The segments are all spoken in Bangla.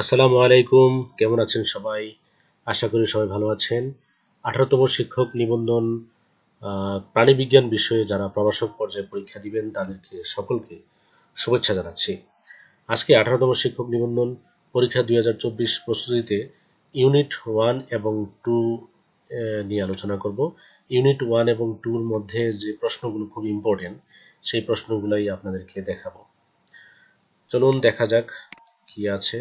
আসসালামু আলাইকুম, কেমন আছেন সবাই? আশা করি সবাই ভালো আছেন। আঠারোতম শিক্ষক নিবন্ধন প্রাণীবিজ্ঞান বিষয়ে যারা প্রবাসক পর্যায়ে পরীক্ষা দিবেন, তাদেরকে সকলকে শুভেচ্ছা জানাচ্ছি। আজকে আঠারোতম শিক্ষক নিবন্ধন, পরীক্ষা দুই হাজার চব্বিশ প্রস্তুতিতে ইউনিট ওয়ান এবং টু নিয়ে আলোচনা করব। ইউনিট ওয়ান এবং টুর মধ্যে যে প্রশ্নগুলো খুব ইম্পর্টেন্ট সেই প্রশ্নগুলোই আপনাদেরকে দেখাবো। চলুন দেখা যাক কি আছে।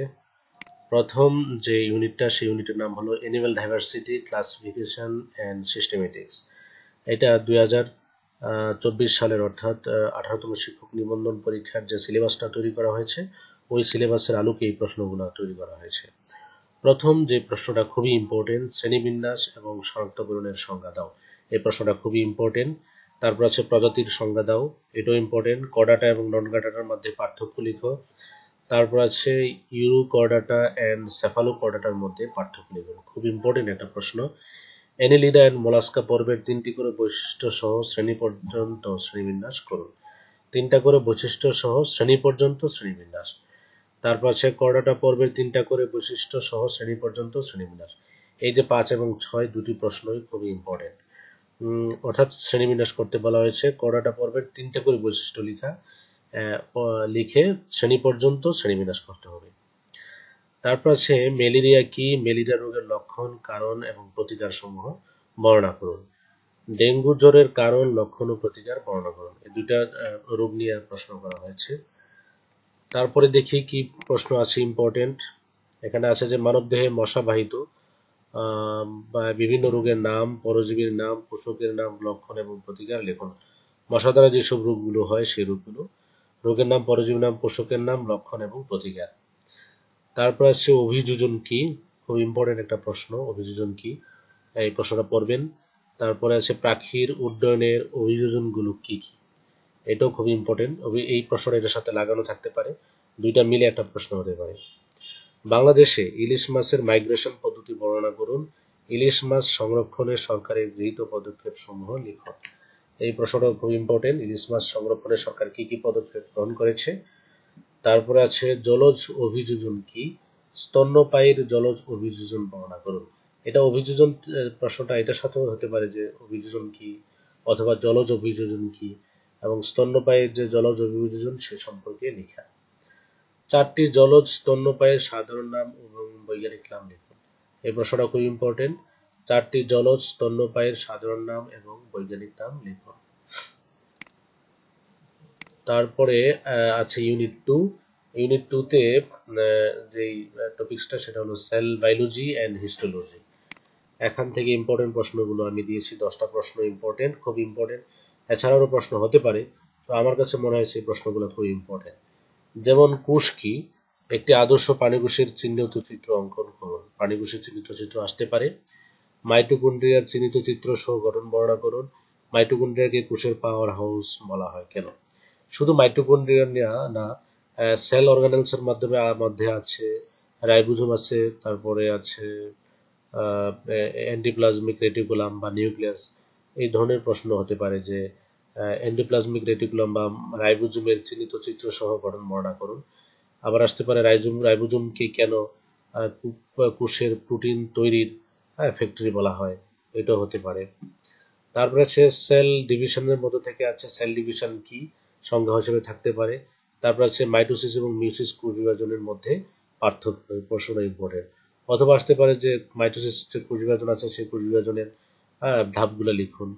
প্রথম যে ইউনিটটা, সেই ইউনিটের নাম হলো animal diversity classification and systematics এটা দুই চব্বিশ সালের অর্থাৎ আঠারোতম শিক্ষক নিবন্ধন পরীক্ষার যে সিলেবাসটা তৈরি করা হয়েছে, ওই সিলেবাসের আলোকে এই প্রশ্নগুলো তৈরি করা হয়েছে। প্রথম যে প্রশ্নটা খুবই ইম্পর্টেন্ট শ্রেণীবিন্যাস এবং শনাক্তকরণের সংজ্ঞা দাও। এই প্রশ্নটা খুবই ইম্পর্টেন্ট তারপর আছে প্রজাতির সংজ্ঞা দাও। এটাও ইম্পর্টেন্ট কডাটা এবং নন কডাটার মধ্যে পার্থক্য লিখো। তারপর আছে ইউরো কর্ডাটা অ্যান্ড সেফালো কর্ডাটার মধ্যে পার্থক্য লিখুন খুব ইম্পর্টেন্ট একটা প্রশ্ন। অ্যানিলিডা অ্যান্ড মোলাস্কা পর্বের তিনটি করে বৈশিষ্ট্য সহ শ্রেণি পর্যন্ত শ্রেণীবিন্যাস করুন। তিনটা করে বৈশিষ্ট্য সহ শ্রেণি পর্যন্ত শ্রেণীবিন্যাস। তারপর আছে কর্ডাটা পর্বের তিনটা করে বৈশিষ্ট্য সহ শ্রেণি পর্যন্ত শ্রেণীবিন্যাস। এই যে পাঁচ এবং ছয় দুটি প্রশ্নই খুবই ইম্পর্টেন্ট অর্থাৎ শ্রেণীবিন্যাস করতে বলা হয়েছে। কর্ডাটা পর্বের তিনটা করে বৈশিষ্ট্য লেখা। লিখে শ্রেণি পর্যন্ত শ্রেণীবিন্যাস করতে হবে। তারপর আছে ম্যালেরিয়া কি? ম্যালেরিয়া রোগের লক্ষণ, কারণ এবং প্রতিকার সমূহ বর্ণনা করুন। ডেঙ্গু জ্বরের কারণ, লক্ষণ ও প্রতিকার বর্ণনা করুন। এই দুইটা রোগ নিয়ে প্রশ্ন করা হয়েছে। তারপরে দেখি কি প্রশ্ন আছে ইম্পর্টেন্ট এখানে আছে যে মানবদেহে মশাবাহিত বা বিভিন্ন রোগের নাম, পরজীবীর নাম, পোষকের নাম, লক্ষণ এবং প্রতিকার লেখন। মশা দ্বারা যেসব রোগগুলো হয় সেই রোগগুলো রোগের নাম, পরজীবীর নাম, পোষকের নাম, লক্ষণ এবং প্রতিকার। তারপর আছে অভিযোজন কি? খুব ইম্পর্টেন্ট একটা প্রশ্ন, অভিযোজন কি? এই প্রশ্নটা পড়বেন। তারপরে আছে পাখির উড্ডয়নের অভিযোজনগুলো কি কি? এটাও খুব ইম্পর্টেন্ট এই প্রশ্নটা এটার সাথে লাগানো থাকতে পারে। দুইটা মিলে একটা প্রশ্ন হতে পারে। বাংলাদেশে ইলিশ মাছের মাইগ্রেশন পদ্ধতি বর্ণনা করুন। ইলিশ মাছ সংরক্ষণে সরকারের গৃহীত পদক্ষেপ সমূহ লিখুন। এই প্রশ্নটা খুব ইম্পর্টেন্ট ইলিশ মাছ সংরক্ষণে সরকার কি কি পদক্ষেপ গ্রহণ করেছে? তারপরে আছে, জলজ অভিযোজন কি? স্তন্যপায়ীর জলজ অভিযোজন বর্ণনা করুন। এটা অভিযোজন প্রশ্নটা এটার সাথেও হতে পারে যে অভিযোজন কি অথবা জলজ অভিযোজন কি এবং স্তন্যপায়ীর যে জলজ অভিযোজন সে সম্পর্কে লেখা। চারটি জলজ স্তন্যপায়ের সাধারণ নাম এবং বৈজ্ঞানিক নাম লিখুন। এই প্রশ্নটা খুব ইম্পর্টেন্ট চারটি জলজ স্তন্যপায়ীর সাধারণ নাম এবং বৈজ্ঞানিক নাম লিখুন তারপরে আছে ইউনিট টু ইউনিট টুতে যেই টপিক্সটা সেটা হলো সেল বায়োলজি অ্যান্ড হিস্টোলজি এখান থেকে ইম্পর্টেন্ট প্রশ্নগুলো আমি দিয়েছি, দশটা প্রশ্ন ইম্পর্টেন্ট খুব ইম্পর্টেন্ট এছাড়াও প্রশ্ন হতে পারে, তো আমার কাছে মনে হয়েছে এই প্রশ্নগুলো খুব ইম্পর্টেন্ট যেমন, কুশ কি? একটি আদর্শ পানিকুশের চিহ্নিত চিত্র অঙ্কন করুন। পানিকুশের চিহ্নিত চিত্র আসতে পারে। মাইটোকন্ড্রিয়ার চিহ্নিত চিত্র সহ গঠন বর্ণনা করুন। মাইটোকন্ড্রিয়াকে কোষের পাওয়ার হাউস বলা হয় কেন? শুধু মাইটোকন্ড্রিয়া না সেল অর্গানেলস এর মাধ্যমে মধ্যে আছে রাইবোজোম আছে, তারপরে আছে এন্ডিপ্লাজমিক রেটিকুলাম বা নিউক্লিয়াস এই ধরনের প্রশ্ন হতে পারে যে এন্ডোপ্লাজমিক রেটিকুলাম বা রাইবোজোমের চিহ্নিত চিত্র সহ গঠন বর্ণনা করুন। আবার আসতে পারে রাইজোম রাইবোজোমকে কেন কোষের প্রোটিন তৈরির ফ্যাক্টরি বলা হয়। এটাও হতে পারে। তারপরে আছে সেল ডিভিশনের মধ্যে থেকে আছে সেল ডিভিশন কি? সংজ্ঞা হিসেবে থাকতে পারে। তারপর আছে মাইটোসিস এবং মিউসিস কোষ বিভাজনের মধ্যে পার্থক্য প্রশ্নটা ইম্পর্টেন্ট অথবা আসতে পারে যে মাইটোসিস যে কোষ বিভাজন আছে, সেই কোষ বিভাজনের ধাপগুলো লিখুন।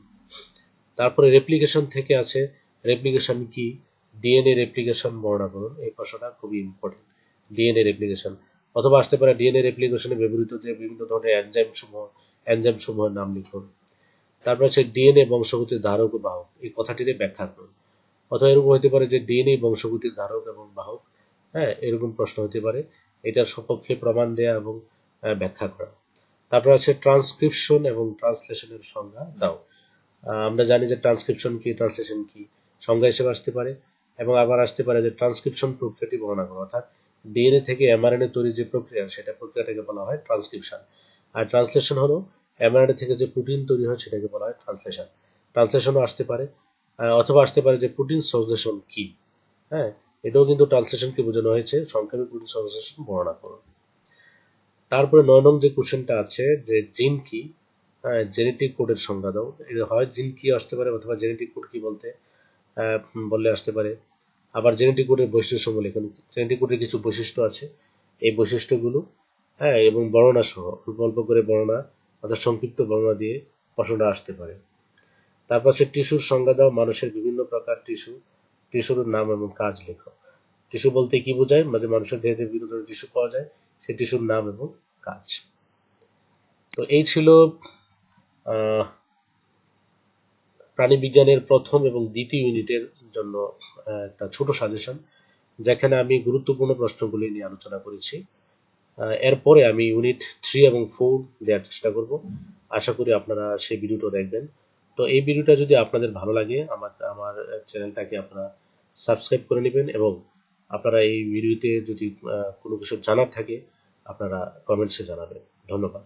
তারপরে রেপ্লিকেশন থেকে আছে রেপ্লিকেশন কি? ডিএনএ রেপ্লিকেশন বর্ণনা করুন। এই প্রশ্নটা খুবই ইম্পর্টেন্ট ডিএনএ রেপ্লিকেশন অথবা আসতে পারে ডিএনএ রেপ্লিকেশনে ব্যবহৃত যে বিভিন্ন ধরনের এনজাইম সমূহ এনজাইম সমূহের নাম লিখুন। তারপর আছে ডিএনএ বংশগতির ধারক ও বাহক, এই কথাটিরে ব্যাখ্যা করুন। অথবা এরকম হতে পারে যে ডিএনএ বংশগতির ধারক এবং বাহক হ্যাঁ এরকম প্রশ্ন হতে পারে। এটার সপক্ষে প্রমাণ দেয়া এবং ব্যাখ্যা করা। তারপর আছে ট্রান্সক্রিপশন এবং ট্রান্সলেশনের সংজ্ঞা দাও। আমরা জানি যে ট্রান্সক্রিপশন কি ট্রান্সলেশন কি, সংজ্ঞা হিসেবে আসতে পারে। এবং আবার আসতে পারে যে ট্রান্সক্রিপশন প্রক্রিয়াটি বর্ণনা করা, অর্থাৎ ডিএনএ থেকে এমআরএনএ তৈরি যে প্রক্রিয়া, সেটা প্রক্রিয়াটাকে বলা হয় ট্রান্সক্রিপশন আর ট্রান্সলেশন হলো এমআরএনএ থেকে যে প্রোটিন তৈরি হয়, সেটাকে বলা হয় ট্রান্সলেশন ট্রান্সলেশনও আসতে পারে অথবা আসতে পারে যে প্রোটিন সংশ্লেষণ কি। হ্যাঁ এটাও কিন্তু ট্রান্সলেশনকে বোঝানো হয়েছে, সংক্ষেপে প্রোটিন সংশ্লেষণ বর্ণনা করুন। তারপরে নয় নং যে কোশ্চেনটা আছে, যে জিন কি জেনেটিক কোডের সংজ্ঞা দাও। এটা হয় জিন কি আসতে পারে, অথবা জেনেটিক কোড কি বলতে বললে আসতে পারে। আবার জেনেটিক কোডের বৈশিষ্ট্য সমূহ লিখুন জেনেটিক কোডের কিছু বৈশিষ্ট্য আছে। এই বৈশিষ্ট্যগুলো হ্যাঁ এবং বর্ণনা সহ অল্প অল্প করে বর্ণনা অর্থাৎ সংক্ষিপ্ত বর্ণনা দিয়ে প্রশ্নটা আসতে পারে। তারপর হচ্ছে টিস্যুর সংজ্ঞা দাও মানুষের বিভিন্ন প্রকার টিস্যু টিস্যুর নাম এবং কাজ লেখো। টিস্যু বলতে কি বোঝায়? মানে মানুষের দেহে বিভিন্ন ধরনের টিস্যু পাওয়া যায় সে টিস্যুর নাম এবং কাজ। তো এই ছিল আহ, প্রাণীবিজ্ঞানের প্রথম এবং দ্বিতীয় ইউনিটের জন্য একটা ছোট সাজেশন যেখানে আমি গুরুত্বপূর্ণ প্রশ্নগুলি নিয়ে আলোচনা করেছি। এরপরে আমি ইউনিট থ্রি এবং ফোর দেওয়ার চেষ্টা করব। আশা করি আপনারা সেই ভিডিওটা দেখবেন। তো এই ভিডিওটা যদি আপনাদের ভালো লাগে, আমার আমার চ্যানেলটাকে আপনারা সাবস্ক্রাইব করে নেবেন এবং আপনারা এই ভিডিওতে যদি কোনো কিছু জানার থাকে, আপনারা কমেন্টসে জানাবেন। ধন্যবাদ।